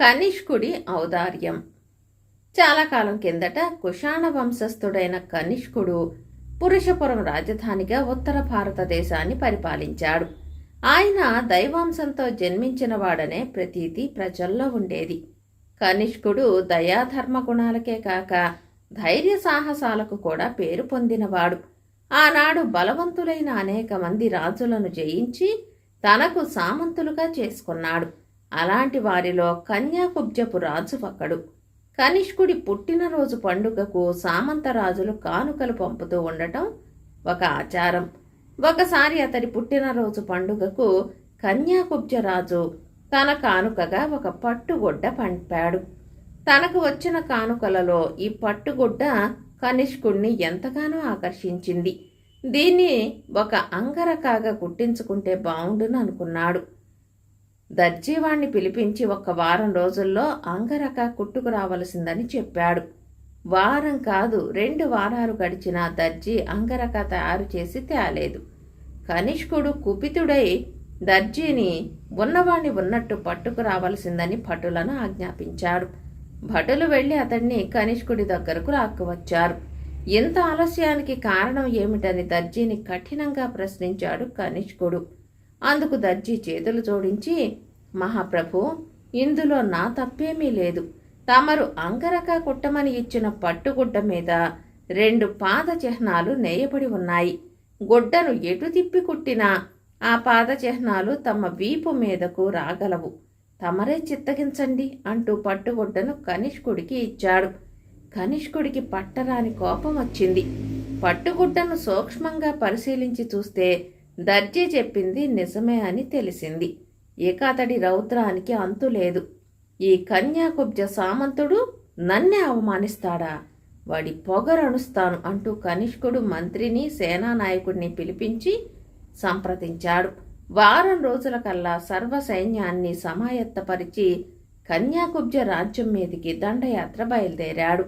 కనిష్కుడి ఔదార్యం. చాలా కాలం కిందట కుషాణ వంశస్థుడైన కనిష్కుడు పురుషపురం రాజధానిగా ఉత్తర భారతదేశాన్ని పరిపాలించాడు. ఆయన దైవాంశంతో జన్మించిన వాడనే ప్రతీతి ప్రజల్లో ఉండేది. కనిష్కుడు దయాధర్మ గుణాలకే కాక ధైర్య సాహసాలకు కూడా పేరు పొందినవాడు. ఆనాడు బలవంతులైన అనేక మంది రాజులను జయించి తనకు సామంతులుగా చేసుకున్నాడు. అలాంటి వారిలో కన్యాకుబ్జపు రాజు ఒకడు. కనిష్కుడి పుట్టినరోజు పండుగకు సామంత రాజులు కానుకలు పంపుతూ ఉండటం ఒక ఆచారం. ఒకసారి అతడి పుట్టినరోజు పండుగకు కన్యాకుబ్జరాజు తన కానుకగా ఒక పట్టుగుడ్డ పంపాడు. తనకు వచ్చిన కానుకలలో ఈ పట్టుగుడ్డ కనిష్కుణ్ణి ఎంతగానో ఆకర్షించింది. దీన్ని ఒక అంగరకాగా కుట్టించుకుంటే బావుండును అనుకున్నాడు. దర్జీవాణ్ణి పిలిపించి ఒక వారం రోజుల్లో అంగరక కుట్టుకు రావలసిందని చెప్పాడు. వారం కాదు రెండు వారాలు గడిచిన దర్జీ అంగరక తయారు చేసి తేలేదు. కనిష్కుడు కుపితుడై దర్జీని ఉన్నవాణ్ణి ఉన్నట్టు పట్టుకు రావలసిందని భటులను ఆజ్ఞాపించాడు. భటులు వెళ్ళి అతన్ని కనిష్కుడి దగ్గరకు లాక్కువచ్చారు. ఇంత ఆలస్యానికి కారణం ఏమిటని దర్జీని కఠినంగా ప్రశ్నించాడు కనిష్కుడు. అందుకు దర్జీ చేతులు జోడించి మహాప్రభు ఇందులో నా తప్పేమీ లేదు. తమరు అంగరక కుట్టమని ఇచ్చిన పట్టుగుడ్డ మీద రెండు పాద చిహ్నాలు నేయబడి ఉన్నాయి. గుడ్డను ఎటు తిప్పి కుట్టినా ఆ పాద చిహ్నాలు తమ వీపు మీదకు రాగలవు. తమరే చిత్తగించండి అంటూ పట్టుగుడ్డను కనిష్కుడికి ఇచ్చాడు. కనిష్కుడికి పట్టరాని కోపం వచ్చింది. పట్టుగుడ్డను సూక్ష్మంగా పరిశీలించి చూస్తే దర్జీ చెప్పింది నిజమే అని తెలిసింది. ఇక అతడి రౌద్రానికి అంతు లేదు. ఈ కన్యాకుబ్జ సామంతుడు నన్నే అవమానిస్తాడా? వాడి పొగరనుస్తాను అంటూ కనిష్కుడు మంత్రిని సేనానాయకుడిని పిలిపించి సంప్రదించాడు. వారం రోజుల కల్లా సర్వ సైన్యాన్ని సమాయత్తపరిచి కన్యాకుబ్జ రాజ్యం మీదికి దండయాత్ర బయలుదేరాడు.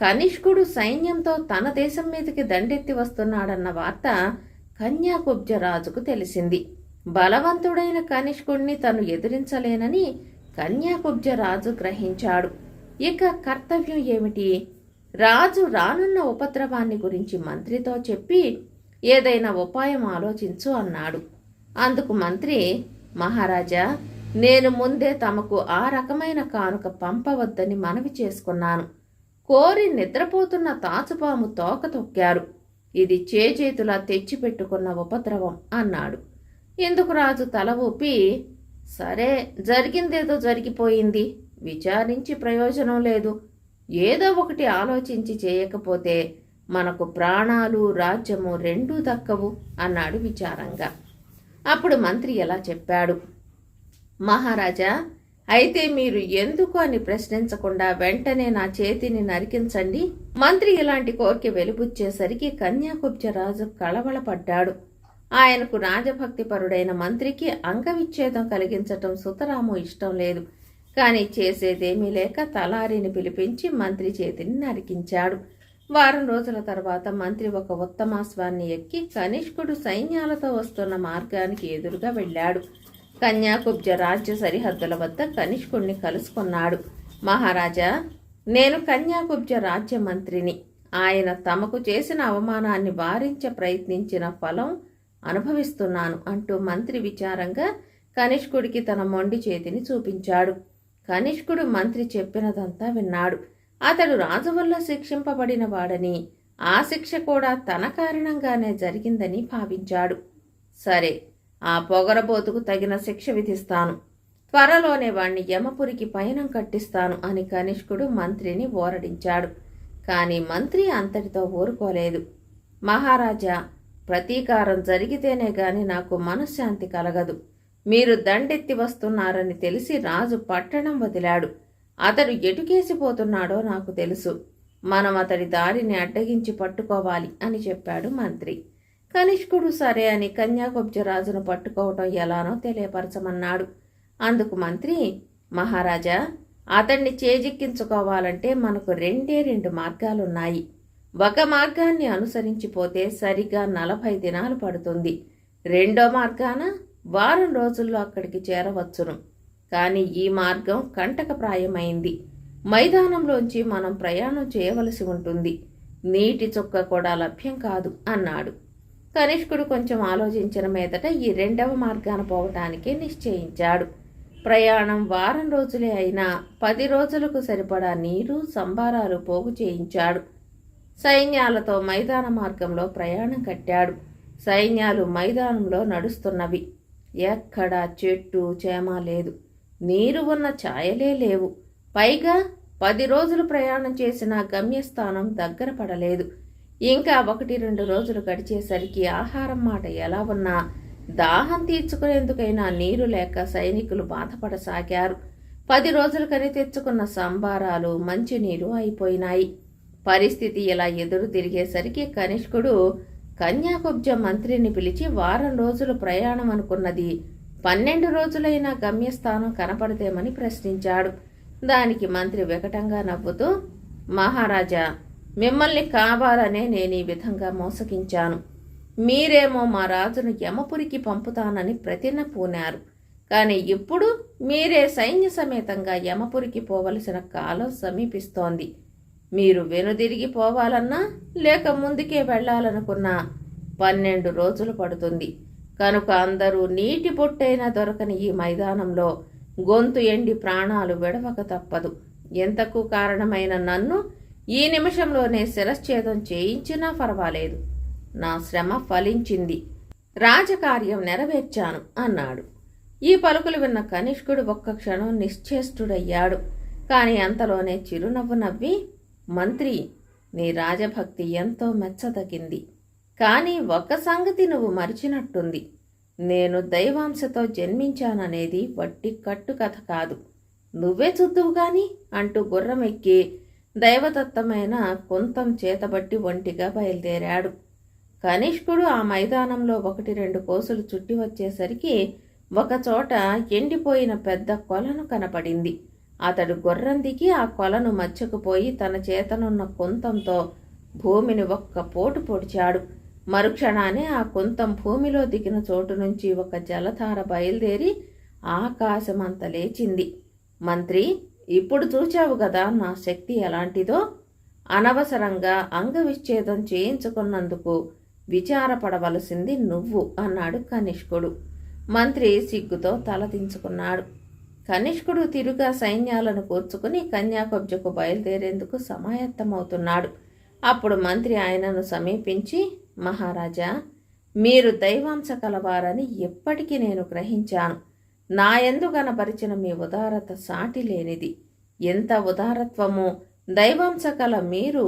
కనిష్కుడు సైన్యంతో తన దేశం మీదకి దండెత్తి వస్తున్నాడన్న వార్త కన్యాకుబ్జ రాజుకు తెలిసింది. బలవంతుడైన కనిష్కుణ్ణి తను ఎదిరించలేనని కన్యాకుబ్జ రాజు గ్రహించాడు. ఇక కర్తవ్యం ఏమిటి? రాజు రానున్న ఉపద్రవాన్ని గురించి మంత్రితో చెప్పి ఏదైనా ఉపాయం ఆలోచించు అన్నాడు. అందుకు మంత్రి మహారాజా నేను ముందే తమకు ఆ రకమైన కానుక పంపవద్దని మనవి చేసుకున్నాను. కోరి నిద్రపోతున్న తాచుపాము తోక తొక్కారు. ఇది చేజేతులా తెచ్చిపెట్టుకున్న ఉపద్రవం అన్నాడు. ఇందుకు రాజు తల ఊపి సరే జరిగిందేదో జరిగిపోయింది. విచారించి ప్రయోజనం లేదు. ఏదో ఒకటి ఆలోచించి చేయకపోతే మనకు ప్రాణాలు రాజ్యము రెండూ దక్కవు అన్నాడు విచారంగా. అప్పుడు మంత్రి ఎలా చెప్పాడు మహారాజా అయితే మీరు ఎందుకు అని ప్రశ్నించకుండా వెంటనే నా చేతిని నరికించండి. మంత్రి ఇలాంటి కోరిక వెలుబుచ్చేసరికి కన్యాకుబ్జ రాజు కళవళపడ్డాడు. ఆయనకు రాజభక్తిపరుడైన మంత్రికి అంగవిచ్ఛేదం కలిగించటం సుతరాము ఇష్టం లేదు. కాని చేసేదేమీ లేక తలారిని పిలిపించి మంత్రి చేతిని నరికించాడు. వారం రోజుల తర్వాత మంత్రి ఒక ఉత్తమాశ్వాన్ని ఎక్కి కనిష్కుడు సైన్యాలతో వస్తున్న మార్గానికి ఎదురుగా వెళ్ళాడు. కన్యాకుబ్జ రాజ్య సరిహద్దుల వద్ద కనిష్కుణ్ణి కలుసుకున్నాడు. మహారాజా నేను కన్యాకుబ్జ రాజ్య మంత్రిని ఆయన తమకు చేసిన అవమానాన్ని వారించ ప్రయత్నించిన ఫలం అనుభవిస్తున్నాను అంటూ మంత్రి విచారంగా కనిష్కుడికి తన మొండి చేతిని చూపించాడు. కనిష్కుడు మంత్రి చెప్పినదంతా విన్నాడు. అతడు రాజు వల్ల శిక్షింపబడిన వాడని ఆ శిక్ష కూడా తన కారణంగానే జరిగిందని భావించాడు. సరే ఆ పొగరబోతుకు తగిన శిక్ష విధిస్తాను. త్వరలోనే వాణ్ణి యమపురికి పయనం కట్టిస్తాను అని కనిష్కుడు మంత్రిని ఓరడించాడు. కాని మంత్రి అంతటితో ఊరుకోలేదు. మహారాజా ప్రతీకారం జరిగితేనే గాని నాకు మనశ్శాంతి కలగదు. మీరు దండెత్తి వస్తున్నారని తెలిసి రాజు పట్టణం వదిలాడు. అతడు ఎటుకేసిపోతున్నాడో నాకు తెలుసు. మనం అతడి దారిని అడ్డగించి పట్టుకోవాలి అని చెప్పాడు మంత్రి. కనిష్కుడు సరే అని కన్యాకుబ్జరాజును పట్టుకోవటం ఎలానో తెలియపరచమన్నాడు. అందుకు మంత్రి మహారాజా అతన్ని చేజిక్కించుకోవాలంటే మనకు రెండే రెండు మార్గాలున్నాయి. ఒక మార్గాన్ని అనుసరించిపోతే సరిగా నలభై దినాలు పడుతుంది. రెండో మార్గాన వారం రోజుల్లో అక్కడికి చేరవచ్చును. కానీ ఈ మార్గం కంటకప్రాయమైంది మైదానంలోంచి మనం ప్రయాణం చేయవలసి ఉంటుంది. నీటి చుక్క కూడా లభ్యం కాదు అన్నాడు. కనిష్కుడు కొంచెం ఆలోచించిన మీదట ఈ రెండవ మార్గాన పోవటానికి నిశ్చయించాడు. ప్రయాణం వారం రోజులే అయినా పది రోజులకు సరిపడా నీరు సంబారాలు పోగు చేయించాడు. సైన్యాలతో మైదాన మార్గంలో ప్రయాణం కట్టాడు. సైన్యాలు మైదానంలో నడుస్తున్నవి. ఎక్కడా చెట్టు చేమ లేదు. నీరు ఉన్న ఛాయలే లేవు. పైగా పది రోజులు ప్రయాణం చేసిన గమ్యస్థానం దగ్గర పడలేదు. ఇంకా ఒకటి రెండు రోజులు గడిచేసరికి ఆహారం మాట ఎలా ఉన్నా దాహం తీర్చుకునేందుకైనా నీరు లేక సైనికులు బాధపడసాగారు. పది రోజులు కని తెచ్చుకున్న సంబారాలు మంచినీరు అయిపోయినాయి. పరిస్థితి ఇలా ఎదురు తిరిగేసరికి కనిష్కుడు కన్యాకుబ్జ మంత్రిని పిలిచి వారం రోజులు ప్రయాణం అనుకున్నది. పన్నెండు రోజులైన గమ్యస్థానం కనపడదేమని ప్రశ్నించాడు. దానికి మంత్రి వికటంగా నవ్వుతూ మహారాజా మిమ్మల్ని కావాలనే నేను ఈ విధంగా మోసగించాను. మీరేమో మా రాజును యమపురికి పంపుతానని ప్రతిన పూనారు. కానీ ఇప్పుడు మీరే సైన్య సమేతంగా యమపురికి పోవలసిన కాలం సమీపిస్తోంది. మీరు వెనుదిరిగి పోవాలన్నా లేక ముందుకే వెళ్ళాలనుకున్నా పన్నెండు రోజులు పడుతుంది. కనుక అందరూ నీటి పొట్టైనా దొరకని ఈ మైదానంలో గొంతు ఎండి ప్రాణాలు విడవక తప్పదు. ఎంతకు కారణమైన నన్ను ఈ నిమిషంలోనే శిరశ్ఛేదం చేయించినా పర్వాలేదు. నా శ్రమ ఫలించింది. రాజకార్యం నెరవేర్చాను అన్నాడు. ఈ పలుకులు విన్న కనిష్కుడు ఒక్క క్షణం నిశ్చేష్టుడయ్యాడు. కాని అంతలోనే చిరునవ్వు నవ్వి మంత్రి నీ రాజభక్తి ఎంతో మెచ్చదగింది. కానీ ఒక్క సంగతి నువ్వు మరిచినట్టుంది. నేను దైవాంశతో జన్మించాననేది వట్టి కట్టు కథ కాదు. నువ్వే చూద్దువు గాని అంటూ గుర్రం ఎక్కి దైవదత్తమైన కొంతం చేతబట్టి ఒంటిగా బయలుదేరాడు. కనిష్కుడు ఆ మైదానంలో ఒకటి రెండు కోసులు చుట్టి వచ్చేసరికి ఒకచోట ఎండిపోయిన పెద్ద కొలను కనపడింది. అతడు గుర్రం దిగి ఆ కొలను మచ్చకుపోయి తన చేతనున్న కుంతంతో భూమిని ఒక్క పోటు పొడిచాడు. మరుక్షణానే ఆ కుంతం భూమిలో దిగిన చోటు నుంచి ఒక జలధార బయలుదేరి ఆకాశమంత లేచింది. మంత్రి ఇప్పుడు చూచావు కదా నా శక్తి ఎలాంటిదో? అనవసరంగా అంగవిచ్ఛేదం చేయించుకున్నందుకు విచారపడవలసింది నువ్వు అన్నాడు కనిష్కుడు. మంత్రి సిగ్గుతో తలదించుకున్నాడు కనిష్కుడు తిరుగా సైన్యాలను కూర్చుకుని కన్యాకబ్జకు బయలుదేరేందుకు సమాయత్తమవుతున్నాడు. అప్పుడు మంత్రి ఆయనను సమీపించి మహారాజా మీరు దైవాంశ కలవారని ఎప్పటికీ నేను గ్రహించాను. నా ఎందు కనపరిచిన మీ ఉదారత సాటి లేనిది. ఎంత ఉదారత్వమో! దైవాంశ కల మీరు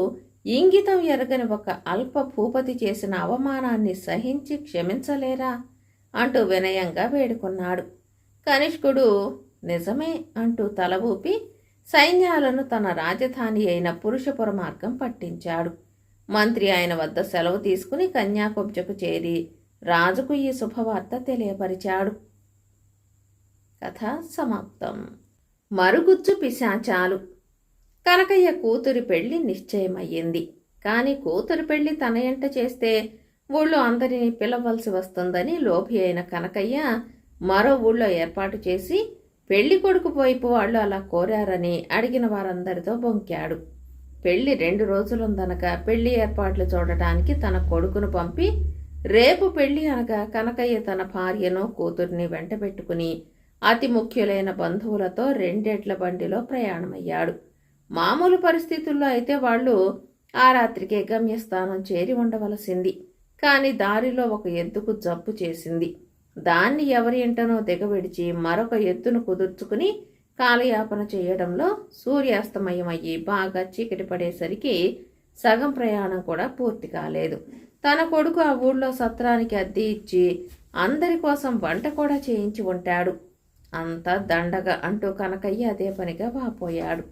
ఇంగితం ఎరగని ఒక అల్ప భూపతి చేసిన అవమానాన్ని సహించి క్షమించలేరా? అంటూ వినయంగా వేడుకున్నాడు. కనిష్కుడు నిజమే అంటూ తల ఊపి సైన్యాలను తన రాజధాని అయిన పురుషపుర మార్గం పట్టించాడు. మంత్రి ఆయన వద్ద సెలవు తీసుకుని కన్యాకుబ్జకు చేరి రాజుకు ఈ శుభవార్త తెలియపరిచాడు. కథ సమాప్తం. మరుగుజ్జు పిశాచాలు. కనకయ్య కూతురి పెళ్ళి నిశ్చయమయ్యింది. కాని కూతురి పెళ్ళి తన ఎంట చేస్తే ఊళ్ళో అందరినీ పిలవలసి వస్తుందని లోభి అయిన కనకయ్య మరో ఊళ్ళో ఏర్పాటు చేసి పెళ్ళి కొడుకు వైపు వాళ్ళు అలా కోరారని అడిగిన వారందరితో బొంకాడు. పెళ్ళి రెండు రోజులుందనక పెళ్ళి ఏర్పాట్లు చూడటానికి తన కొడుకును పంపి రేపు పెళ్ళి అనగా కనకయ్య తన భార్యను కూతుర్ని వెంట పెట్టుకుని అతి ముఖ్యులైన బంధువులతో రెండేట్ల బండిలో ప్రయాణమయ్యాడు. మామూలు పరిస్థితుల్లో అయితే వాళ్ళు ఆ రాత్రికే గమ్యస్థానం చేరి ఉండవలసింది. కాని దారిలో ఒక ఎద్దుకు జబ్బు చేసింది. దాన్ని ఎవరి ఇంటనో దిగవిడిచి మరొక ఎత్తును కుదుర్చుకుని కాలయాపన చేయడంలో సూర్యాస్తమయమయ్యి బాగా చీకటి పడేసరికి సగం ప్రయాణం కూడా పూర్తి కాలేదు. తన కొడుకు ఆ ఊళ్ళో సత్రానికి అద్దె ఇచ్చి అందరి కోసం వంట కూడా చేయించి ఉంటాడు. అంత దండగా అంటూ కనకయ్య అదే పనిగా వాపోయాడు.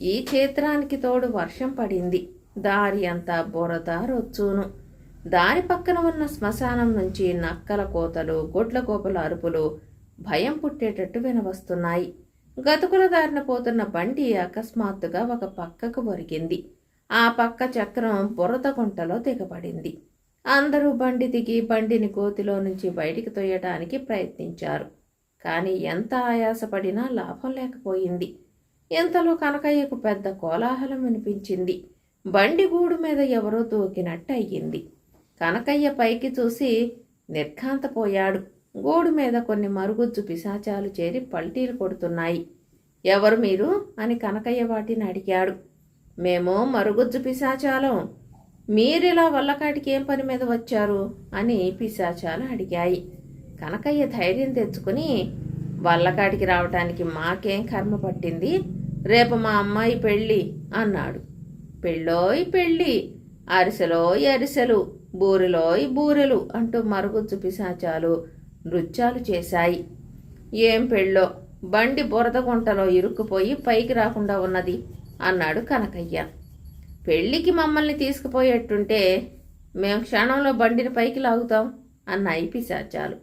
ఈ క్షేత్రానికి తోడు వర్షం పడింది. దారి అంతా బురద రొచ్చును. దారి పక్కన ఉన్న శ్మశానం నుంచి నక్కల కోతలు గొడ్ల కోపల అరుపులు భయం పుట్టేటట్టు వినవస్తున్నాయి. గతుకుల దారిన పోతున్న బండి అకస్మాత్తుగా ఒక పక్కకు ఒరిగింది. ఆ పక్క చక్రం బురద గుంటలో దిగబడింది. అందరూ బండి దిగి బండిని కోతిలో నుంచి బయటికి తొయ్యడానికి ప్రయత్నించారు. కానీ ఎంత ఆయాసపడినా లాభం లేకపోయింది. ఇంతలో కనకయ్యకు పెద్ద కోలాహలం వినిపించింది. బండి గూడు మీద ఎవరో తూకినట్టు అయ్యింది కనకయ్య పైకి చూసి నిర్ఘాంతపోయాడు. గోడు మీద కొన్ని మరుగుజ్జు పిశాచాలు చేరి పల్టీలు కొడుతున్నాయి. ఎవరు మీరు? అని కనకయ్య వాటిని అడిగాడు. మేము మరుగుజ్జు పిశాచాలం. మీరిలా వల్లకాటికి ఏం పని మీద వచ్చారు? అని పిశాచాలు అడిగాయి. కనకయ్య ధైర్యం తెచ్చుకుని వల్లకాటికి రావటానికి మాకేం కర్మ పట్టింది? రేపు మా అమ్మాయి పెళ్ళి అన్నాడు. పెళ్ళోయ్ పెళ్ళి. అరిసెలోయ్ అరిసెలు. బూరెలోయ్ బూరెలు అంటూ మరుగుజ్జు పిశాచాలు నృత్యాలు చేశాయి. ఏం పెళ్ళో? బండి బురద గుంటలో ఇరుక్కుపోయి పైకి రాకుండా ఉన్నది అన్నాడు కనకయ్య. పెళ్ళికి మమ్మల్ని తీసుకుపోయేట్టుంటే మేం క్షణంలో బండిని పైకి లాగుతాం అన్నాయి పిశాచాలు.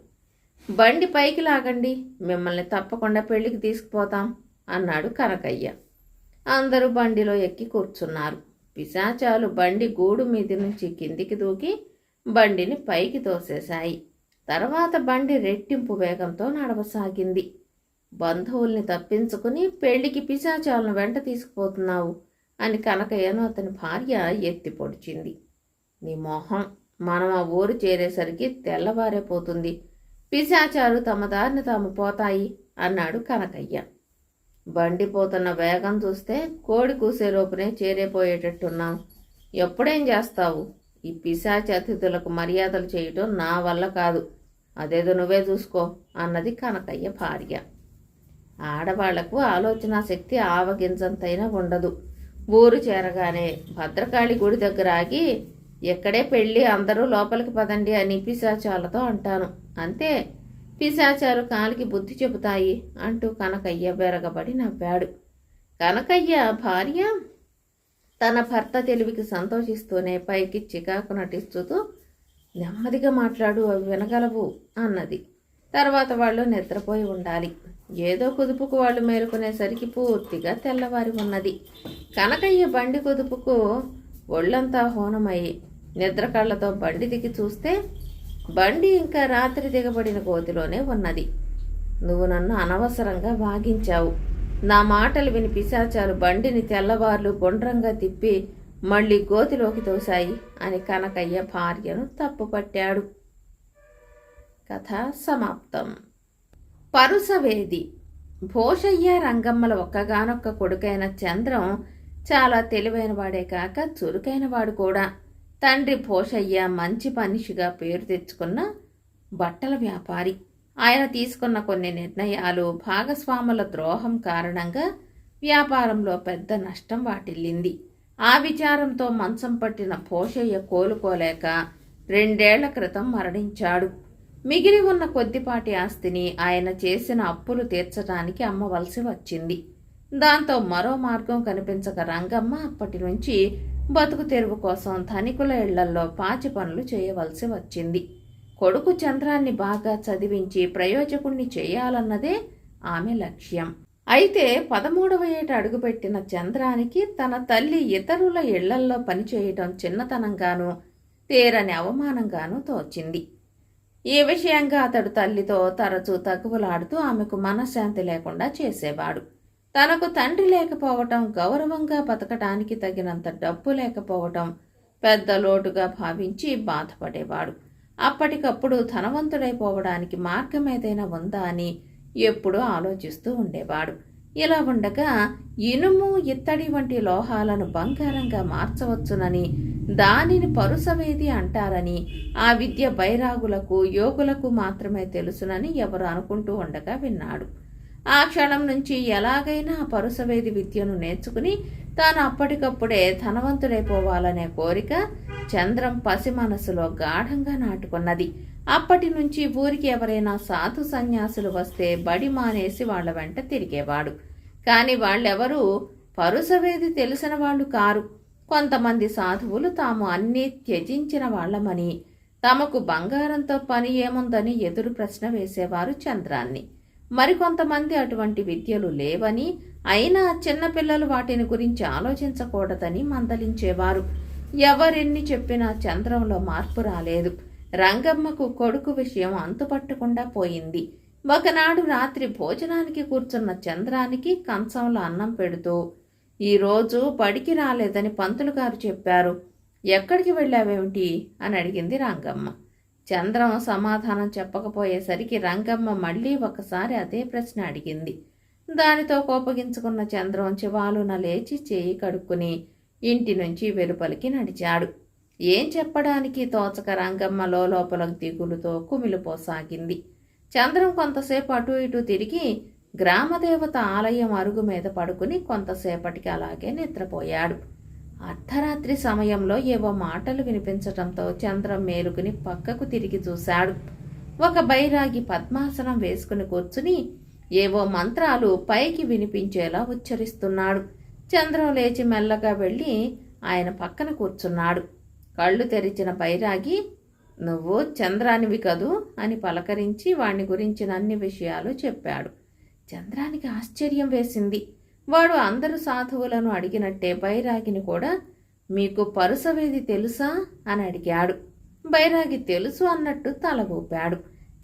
బండి పైకి లాగండి మిమ్మల్ని తప్పకుండా పెళ్ళికి తీసుకుపోతాం అన్నాడు కనకయ్య. అందరూ బండిలో ఎక్కి కూర్చున్నారు. పిశాచాలు బండి గూడు మీద నుంచి కిందికి దూకి బండిని పైకి తోసేశాయి. తర్వాత బండి రెట్టింపు వేగంతో నడవసాగింది. బంధువుల్ని తప్పించుకుని పెళ్ళికి పిశాచాలను వెంట తీసుకుపోతున్నావు అని కనకయ్యను అతని భార్య ఎత్తి పొడిచింది. నీ మొహం మనం ఆ ఊరు చేరేసరికి తెల్లవారైపోతుంది. పిశాచాలు తమ దారిని తాము పోతాయి అన్నాడు కనకయ్య. బండి పోతున్న వేగం చూస్తే కోడి కూసే లోపునే చేరేపోయేటట్టున్నాం ఎప్పుడేం చేస్తావు? ఈ పిశాచి అతిథులకు మర్యాదలు చేయటం నా వల్ల కాదు. అదేదో నువ్వే చూసుకో అన్నది కనకయ్య భార్య. ఆడవాళ్ళకు ఆలోచన శక్తి ఆవగించంతైనా ఉండదు. ఊరు చేరగానే భద్రకాళి గుడి దగ్గర ఆగి ఎక్కడే పెళ్ళి అందరూ లోపలికి పదండి అని పిశాచాలతో అంటాను. అంతే. పిశాచారు కాలికి బుద్ధి చెబుతాయి అంటూ కనకయ్య బెరగబడి నవ్వాడు. కనకయ్య భార్య? తన భర్త తెలివికి సంతోషిస్తూనే పైకి చికాకు నటిస్తూ నెమ్మదిగా మాట్లాడు అవి వినగలవు అన్నది. తర్వాత వాళ్ళు నిద్రపోయి ఉండాలి. ఏదో కుదుపుకు వాళ్ళు మేలుకునేసరికి పూర్తిగా తెల్లవారి ఉన్నది. కనకయ్య బండి కుదుపుకు ఒళ్ళంతా హోనమయ్యి నిద్ర కళ్ళతో బండి దిగి చూస్తే బండి ఇంకా రాత్రి దిగబడిన గోతిలోనే ఉన్నది. నువ్వు నన్ను అనవసరంగా వాగించావు. నా మాటలు విని పిశాచాలు బండిని తెల్లవార్లు గుండ్రంగా తిప్పి మళ్ళీ గోతిలోకి తోశాయి అని కనకయ్య భార్యను తప్పుపట్టాడు. కథ సమాప్తం. పరుసవేది భోషయ్య రంగమ్మల ఒక్కగానొక్క కొడుకైన చంద్రం చాలా తెలివైన వాడే కాక చురుకైన వాడు కూడా. తండ్రి భోషయ్య మంచి మనిషిగా పేరు తెచ్చుకున్న బట్టల వ్యాపారి. ఆయన తీసుకున్న కొన్ని నిర్ణయాలు భాగస్వాముల ద్రోహం కారణంగా వ్యాపారంలో పెద్ద నష్టం వాటిల్లింది. ఆ విచారంతో మంచం పట్టిన భోషయ్య కోలుకోలేక రెండేళ్ళ క్రితం మరణించాడు. మిగిలి ఉన్న కొద్దిపాటి ఆస్తిని ఆయన చేసిన అప్పులు తీర్చడానికి అమ్మవలసి వచ్చింది. దాంతో మరో మార్గం కనిపించక రంగమ్మ అప్పటి నుంచి బతుకు తెరువు కోసం ధనికుల ఇళ్ళల్లో పాచి పనులు చేయవలసి వచ్చింది. కొడుకు చంద్రాన్ని బాగా చదివించి ప్రయోజకుణ్ణి చేయాలన్నదే ఆమె లక్ష్యం. అయితే పదమూడవ ఏట అడుగుపెట్టిన చంద్రానికి తన తల్లి ఇతరుల ఇళ్ళల్లో పనిచేయటం చిన్నతనంగానూ తీరని అవమానంగానూ తోచింది. ఈ విషయంగా అతడు తల్లితో తరచూ తగువలాడుతూ ఆమెకు మనశ్శాంతి లేకుండా చేసేవాడు. తనకు తండ్రి లేకపోవటం గౌరవంగా బతకటానికి తగినంత డబ్బు లేకపోవటం పెద్ద లోటుగా భావించి బాధపడేవాడు. అప్పటికప్పుడు ధనవంతుడైపోవడానికి మార్గం ఏదైనా ఉందా అని ఎప్పుడూ ఆలోచిస్తూ ఉండేవాడు. ఇలా ఉండగా ఇనుము ఇత్తడి వంటి లోహాలను బంగారంగా మార్చవచ్చునని దానిని పరుసవేది అంటారని ఆ విద్య బైరాగులకు యోగులకు మాత్రమే తెలుసునని ఎవరు అనుకుంటూ ఉండగా విన్నాడు. ఆ క్షణం నుంచి ఎలాగైనా పరుసవేది విద్యను నేర్చుకుని తాను అప్పటికప్పుడే ధనవంతుడైపోవాలనే కోరిక చంద్రం పసి మనసులో గాఢంగా నాటుకున్నది. అప్పటి నుంచి ఊరికి ఎవరైనా సాధు సన్యాసులు వస్తే బడి మానేసి వాళ్ళ వెంట తిరిగేవాడు. కాని వాళ్ళెవరూ పరుసవేది తెలిసిన వాళ్ళు కారు. కొంతమంది సాధువులు తాము అన్నీ త్యజించిన వాళ్ళమని తమకు బంగారంతో పని ఏముందని ఎదురు ప్రశ్న వేసేవారు చంద్రాన్ని. మరికొంతమంది అటువంటి విద్యలు లేవని అయినా చిన్నపిల్లలు వాటిని గురించి ఆలోచించకూడదని మందలించేవారు. ఎవరెన్ని చెప్పినా చంద్రంలో మార్పు రాలేదు. రంగమ్మకు కొడుకు విషయం అంతుపట్టకుండా పోయింది. ఒకనాడు రాత్రి భోజనానికి కూర్చున్న చంద్రానికి కంచంలో అన్నం పెడుతూ ఈరోజు బడికి రాలేదని పంతులు గారు చెప్పారు. ఎక్కడికి వెళ్ళావేమిటి? అని అడిగింది రంగమ్మ. చంద్రం సమాధానం చెప్పకపోయేసరికి రంగమ్మ మళ్ళీ ఒకసారి అదే ప్రశ్న అడిగింది. దానితో కోపగించుకున్న చంద్రం చివాలున లేచి చేయి కడుక్కుని ఇంటి నుంచి వెలుపలికి నడిచాడు. ఏం చెప్పడానికి తోచక రంగమ్మ లోపల దిగులుతో కుమిలిపోసాగింది. చంద్రం కొంతసేపు అటు ఇటు తిరిగి గ్రామదేవత ఆలయం అరుగు మీద పడుకుని కొంతసేపటికి అలాగే నిద్రపోయాడు. అర్ధరాత్రి సమయంలో ఏవో మాటలు వినిపించటంతో చంద్రం మేలుకుని పక్కకు తిరిగి చూశాడు. ఒక బైరాగి పద్మాసనం వేసుకుని కూర్చుని ఏవో మంత్రాలు పైకి వినిపించేలా ఉచ్చరిస్తున్నాడు. చంద్రం లేచి మెల్లగా వెళ్ళి ఆయన పక్కన కూర్చున్నాడు. కళ్ళు తెరిచిన బైరాగి నువ్వు చంద్రానివి కదూ? అని పలకరించి వాణ్ణి గురించిన అన్ని విషయాలు చెప్పాడు. చంద్రానికి ఆశ్చర్యం వేసింది. వాడు అందరు సాధువులను అడిగినట్టే బైరాగిని కూడా మీకు పరుసవేది తెలుసా? అని అడిగాడు. బైరాగి తెలుసు అన్నట్టు తల ఊపాడు.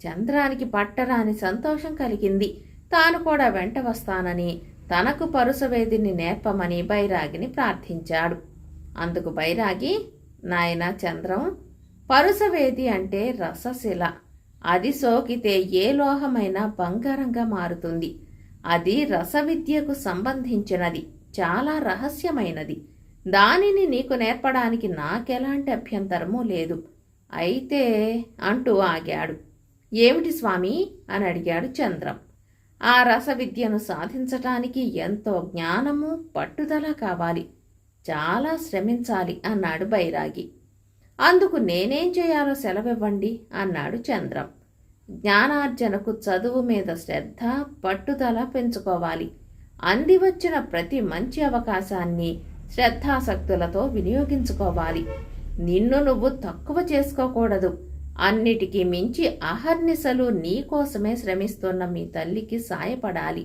చంద్రానికి పట్టరాని సంతోషం కలిగింది. తాను కూడా వెంట వస్తానని తనకు పరుసవేదిని నేర్పమని బైరాగిని ప్రార్థించాడు. అందుకు బైరాగి నాయన చంద్రం పరుసవేది అంటే రసశిల. అది సోకితే ఏ లోహమైనా బంగారంగా మారుతుంది. అది రసవిద్యకు సంబంధించినది చాలా రహస్యమైనది. దానిని నీకు నేర్పడానికి నాకెలాంటి అభ్యంతరమూ లేదు. అయితే అంటూ ఆగాడు. ఏమిటి స్వామి? అని అడిగాడు చంద్రం. ఆ రసవిద్యను సాధించటానికి ఎంతో జ్ఞానము పట్టుదల కావాలి. చాలా శ్రమించాలి అన్నాడు బైరాగి. అందుకు నేనేం చేయాలో సెలవివ్వండి అన్నాడు చంద్రం. జ్ఞానార్జనకు చదువు మీద శ్రద్ధ పట్టుదల పెంచుకోవాలి. అంది వచ్చిన ప్రతి మంచి అవకాశాన్ని శ్రద్ధాసక్తులతో వినియోగించుకోవాలి. నిన్ను నువ్వు తక్కువ చేసుకోకూడదు. అన్నిటికీ మించి అహర్నిశలు నీకోసమే శ్రమిస్తున్న మీ తల్లికి సాయపడాలి.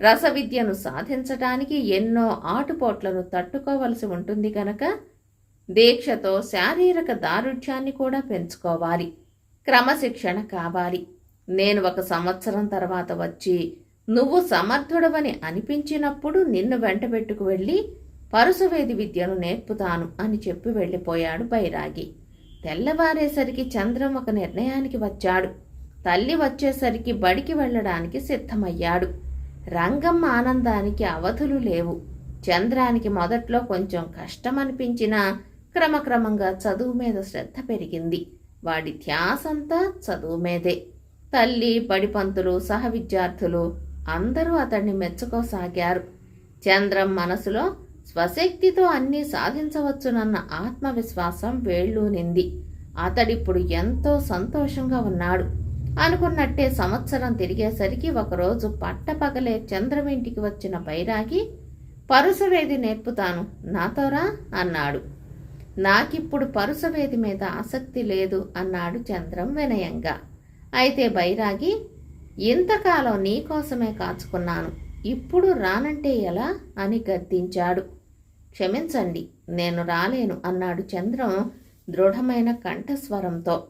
రసవిద్యను సాధించటానికి ఎన్నో ఆటుపోట్లను తట్టుకోవలసి ఉంటుంది కనుక దీక్షతో శారీరక దారుఢ్యాన్ని కూడా పెంచుకోవాలి. క్రమశిక్షణ కావాలి. నేను ఒక సంవత్సరం తర్వాత వచ్చి నువ్వు సమర్థుడవని అనిపించినప్పుడు నిన్ను వెంటబెట్టుకు వెళ్ళి పరుసవేది విద్యను నేర్పుతాను అని చెప్పి వెళ్ళిపోయాడు బైరాగి. తెల్లవారేసరికి చంద్రం ఒక నిర్ణయానికి వచ్చాడు. తల్లి వచ్చేసరికి బడికి వెళ్ళడానికి సిద్ధమయ్యాడు. రంగమ్మ ఆనందానికి అవధులు లేవు. చంద్రానికి మొదట్లో కొంచెం కష్టం అనిపించినా క్రమక్రమంగా చదువు మీద శ్రద్ధ పెరిగింది. వాడి ధ్యాసంతా చదువు మీదే. తల్లి బడిపంతులు సహ విద్యార్థులు అందరూ అతన్ని మెచ్చుకోసాగారు. చంద్రం మనసులో స్వశక్తితో అన్నీ సాధించవచ్చునన్న ఆత్మవిశ్వాసం వేళ్ళూనింది. అతడిప్పుడు ఎంతో సంతోషంగా ఉన్నాడు. అనుకున్నట్టే సంవత్సరం తిరిగేసరికి ఒకరోజు పట్టపగలే చంద్రం ఇంటికి వచ్చిన బైరాగి పరుసవేది నేర్పుతాను నాతోరా? అన్నాడు. నాకిప్పుడు పరుసవేది మీద ఆసక్తి లేదు అన్నాడు చంద్రం వినయంగా. అయితే బైరాగి ఇంతకాలం నీకోసమే కాచుకున్నాను. ఇప్పుడు రానంటే ఎలా? అని గద్దించాడు. క్షమించండి నేను రాలేను అన్నాడు చంద్రం దృఢమైన కంఠస్వరంతో.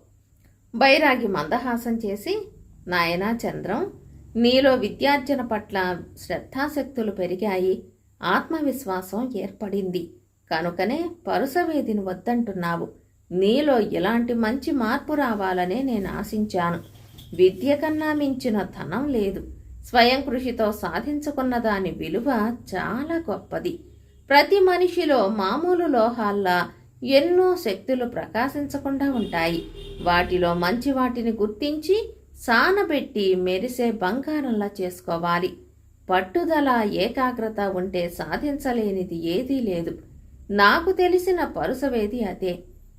బైరాగి మందహాసం చేసి నాయనా చంద్రం నీలో విద్యార్జన పట్ల శ్రద్ధాశక్తులు పెరిగాయి. ఆత్మవిశ్వాసం ఏర్పడింది. కనుకనే పరుసవేదిని వద్దంటున్నావు. నీలో ఇలాంటి మంచి మార్పు రావాలనే నేను ఆశించాను. విద్య కన్నా మించిన ధనం లేదు. స్వయం కృషితో సాధించుకున్న దాని విలువ చాలా గొప్పది. ప్రతి మనిషిలో మామూలు లోహాల్లా ఎన్నో శక్తులు ప్రకాశించకుండా ఉంటాయి. వాటిలో మంచి వాటిని గుర్తించి సానబెట్టి మెరిసే బంగారంలా చేసుకోవాలి. పట్టుదల ఏకాగ్రత ఉంటే సాధించలేనిది ఏదీ లేదు. నాకు తెలిసిన పరుసవేది అదే.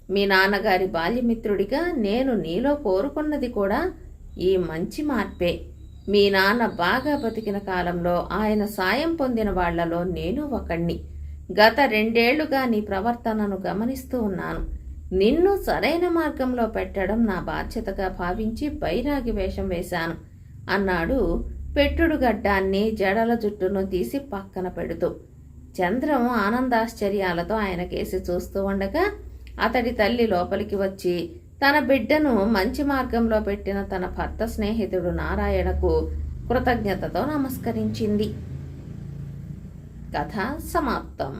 మీ నాన్నగారి బాల్యమిత్రుడిగా నేను నీలో కోరుకున్నది కూడా ఈ మంచి మార్పే. మీ నాన్న బాగా బతికిన కాలంలో ఆయన సాయం పొందిన వాళ్ళలో నేను ఒకణ్ణి. గత రెండేళ్ళుగా నీ ప్రవర్తనను గమనిస్తూ ఉన్నాను. నిన్ను సరైన మార్గంలో పెట్టడం నా బాధ్యతగా భావించి బైరాగి వేషం వేశాను. అన్నాడు పెట్టుడు గడ్డాన్ని జడల జుట్టును తీసి పక్కన పెడుతూ. చంద్రం ఆనందాశ్చర్యాలతో ఆయన కేసి చూస్తూ ఉండగా అతడి తల్లి లోపలికి వచ్చి తన బిడ్డను మంచి మార్గంలో పెట్టిన తన భర్త స్నేహితుడు నారాయణకు కృతజ్ఞతతో నమస్కరించింది. కథ సమాప్తం.